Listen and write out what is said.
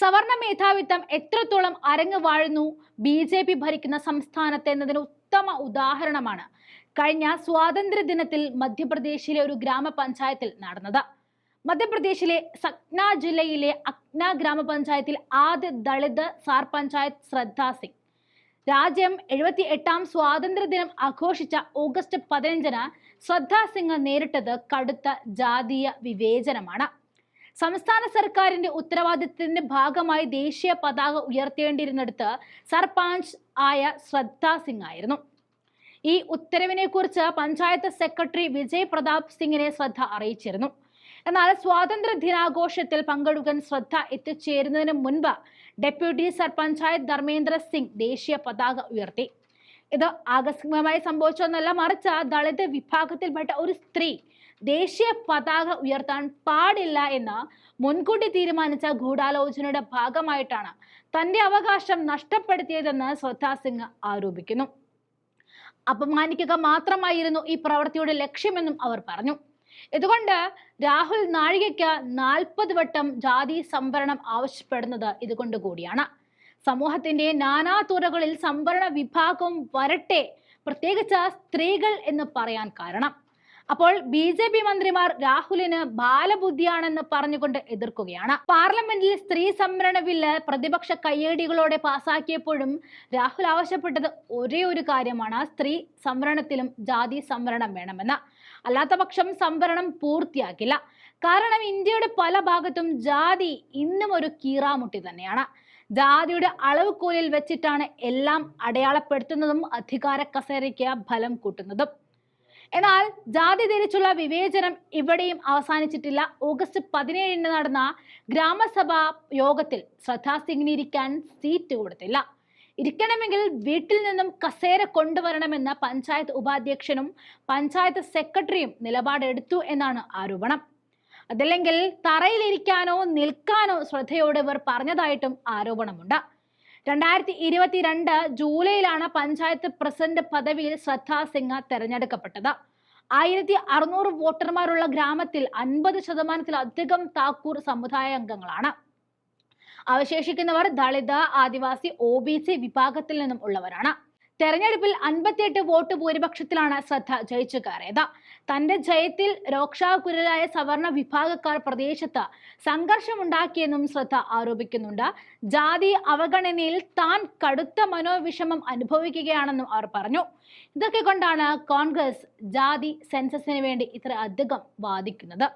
സവർണ മേധാവിത്വം എത്രത്തോളം അരങ്ങ് വാഴുന്നു? ബി ജെ പി ഭരിക്കുന്ന സംസ്ഥാനത്ത് എന്നതിന് ഉത്തമ ഉദാഹരണമാണ് കഴിഞ്ഞ സ്വാതന്ത്ര്യ ദിനത്തിൽ മധ്യപ്രദേശിലെ ഒരു ഗ്രാമപഞ്ചായത്തിൽ നടന്നത്. മധ്യപ്രദേശിലെ സക്ന ജില്ലയിലെ അക്ന ഗ്രാമപഞ്ചായത്തിൽ ആദ്യ ദളിത് സാർ പഞ്ചായത്ത് ശ്രദ്ധാ സിംഗ്. രാജ്യം എഴുപത്തി എട്ടാം സ്വാതന്ത്ര്യ ദിനം ആഘോഷിച്ച ഓഗസ്റ്റ് പതിനഞ്ചിന് ശ്രദ്ധാ സിംഗ് നേരിട്ടത് കടുത്ത ജാതീയ വിവേചനമാണ്. സംസ്ഥാന സർക്കാരിന്റെ ഉത്തരവാദിത്തത്തിന്റെ ഭാഗമായി ദേശീയ പതാക ഉയർത്തേണ്ടിയിരുന്നിടത്ത് സർപഞ്ച് ആയ ശ്രദ്ധാ സിംഗ് ആയിരുന്നു. ഈ ഉത്തരവിനെ കുറിച്ച് പഞ്ചായത്ത് സെക്രട്ടറി വിജയ് പ്രതാപ് സിംഗിനെ ശ്രദ്ധ അറിയിച്ചിരുന്നു. എന്നാൽ സ്വാതന്ത്ര്യ ദിനാഘോഷത്തിൽ പങ്കെടുക്കാൻ ശ്രദ്ധ എത്തിച്ചേരുന്നതിന് മുൻപ് ഡെപ്യൂട്ടി സർപഞ്ചായത്ത് ധർമ്മേന്ദ്ര സിംഗ് ദേശീയ പതാക ഉയർത്തി. ഇത് ആകസ്മികമായി സംഭവിച്ചൊന്നല്ല മറിച്ച് ദളിത് വിഭാഗത്തിൽപ്പെട്ട ഒരു സ്ത്രീ ദേശീയ പതാക ഉയർത്താൻ പാടില്ല എന്ന് മുൻകൂട്ടി തീരുമാനിച്ച ഗൂഢാലോചനയുടെ ഭാഗമായിട്ടാണ് തന്റെ അവകാശം നഷ്ടപ്പെടുത്തിയതെന്ന് ശ്രദ്ധാ സിംഗ് ആരോപിക്കുന്നു. അപമാനിക്കുക മാത്രമായിരുന്നു ഈ പ്രവൃത്തിയുടെ ലക്ഷ്യമെന്നും അവർ പറഞ്ഞു. ഇതുകൊണ്ട് രാഹുൽ നാഴികയ്ക്ക് നാൽപ്പത് വട്ടം ജാതി സംവരണം ആവശ്യപ്പെടുന്നത് ഇതുകൊണ്ട് കൂടിയാണ്. സമൂഹത്തിന്റെ നാനാ തുറകളിൽ സംവരണ വിഭാഗം വരട്ടെ പ്രത്യേകിച്ച് സ്ത്രീകൾ എന്ന് പറയാൻ കാരണം. അപ്പോൾ ബി ജെ പി മന്ത്രിമാർ രാഹുലിന് ബാലബുദ്ധിയാണെന്ന് പറഞ്ഞുകൊണ്ട് എതിർക്കുകയാണ്. പാർലമെന്റിൽ സ്ത്രീ സംവരണ ബില്ല് പ്രതിപക്ഷ കയ്യടികളോടെ പാസാക്കിയപ്പോഴും രാഹുൽ ആവശ്യപ്പെട്ടത് ഒരേ ഒരു കാര്യമാണ് സ്ത്രീ സംവരണത്തിലും ജാതി സംവരണം വേണമെന്ന്. അല്ലാത്ത പക്ഷം സംവരണം പൂർത്തിയാക്കില്ല. കാരണം ഇന്ത്യയുടെ പല ഭാഗത്തും ജാതി ഇന്നും ഒരു കീറാമുട്ടി തന്നെയാണ്. ജാതിയുടെ അളവുകോലിൽ വെച്ചിട്ടാണ് എല്ലാം അടയാളപ്പെടുത്തുന്നതും അധികാര കസേരയ്ക്ക് ഫലം കൂട്ടുന്നതും. എന്നാൽ ജാതി തിരിച്ചുള്ള വിവേചനം ഇവിടെയും അവസാനിച്ചിട്ടില്ല. ഓഗസ്റ്റ് പതിനേഴിന് നടന്ന ഗ്രാമസഭാ യോഗത്തിൽ ശ്രദ്ധാ സിംഗിന് ഇരിക്കാൻ സീറ്റ് കൊടുത്തില്ല. ഇരിക്കണമെങ്കിൽ വീട്ടിൽ നിന്നും കസേര കൊണ്ടുവരണമെന്ന് പഞ്ചായത്ത് ഉപാധ്യക്ഷനും പഞ്ചായത്ത് സെക്രട്ടറിയും നിലപാടെടുത്തു എന്നാണ് ആരോപണം. അതല്ലെങ്കിൽ തറയിലിരിക്കാനോ നിൽക്കാനോ ശ്രദ്ധയോടെ ഇവർ പറഞ്ഞതായിട്ടും ആരോപണമുണ്ട്. രണ്ടായിരത്തി ഇരുപത്തിരണ്ട് ജൂലൈയിലാണ് പഞ്ചായത്ത് പ്രസിഡന്റ് പദവിയിൽ ശ്രദ്ധാ സിംഗ് തെരഞ്ഞെടുക്കപ്പെട്ടത്. ആയിരത്തി അറുന്നൂറ് വോട്ടർമാരുള്ള ഗ്രാമത്തിൽ അൻപത് ശതമാനത്തിലധികം താക്കൂർ സമുദായ അംഗങ്ങളാണ്. അവശേഷിക്കുന്നവർ Dalit Adivasi O B C വിഭാഗത്തിൽ നിന്നും ഉള്ളവരാണ്. തെരഞ്ഞെടുപ്പിൽ അൻപത്തിയെട്ട് വോട്ട് ഭൂരിപക്ഷത്തിലാണ് ശ്രദ്ധ ജയിച്ചു കയറിയത്. തന്റെ ജയത്തിൽ രോക്ഷാകുരരായ സവർണ വിഭാഗക്കാർ പ്രദേശത്ത് സംഘർഷമുണ്ടാക്കിയെന്നും ശ്രദ്ധ ആരോപിക്കുന്നുണ്ട്. ജാതി അവഗണനയിൽ താൻ കടുത്ത മനോവിഷമം അനുഭവിക്കുകയാണെന്നും അവർ പറഞ്ഞു. ഇതൊക്കെ കൊണ്ടാണ് കോൺഗ്രസ് ജാതി സെൻസസിന് വേണ്ടി ഇത്ര അധികം വാദിക്കുന്നത്.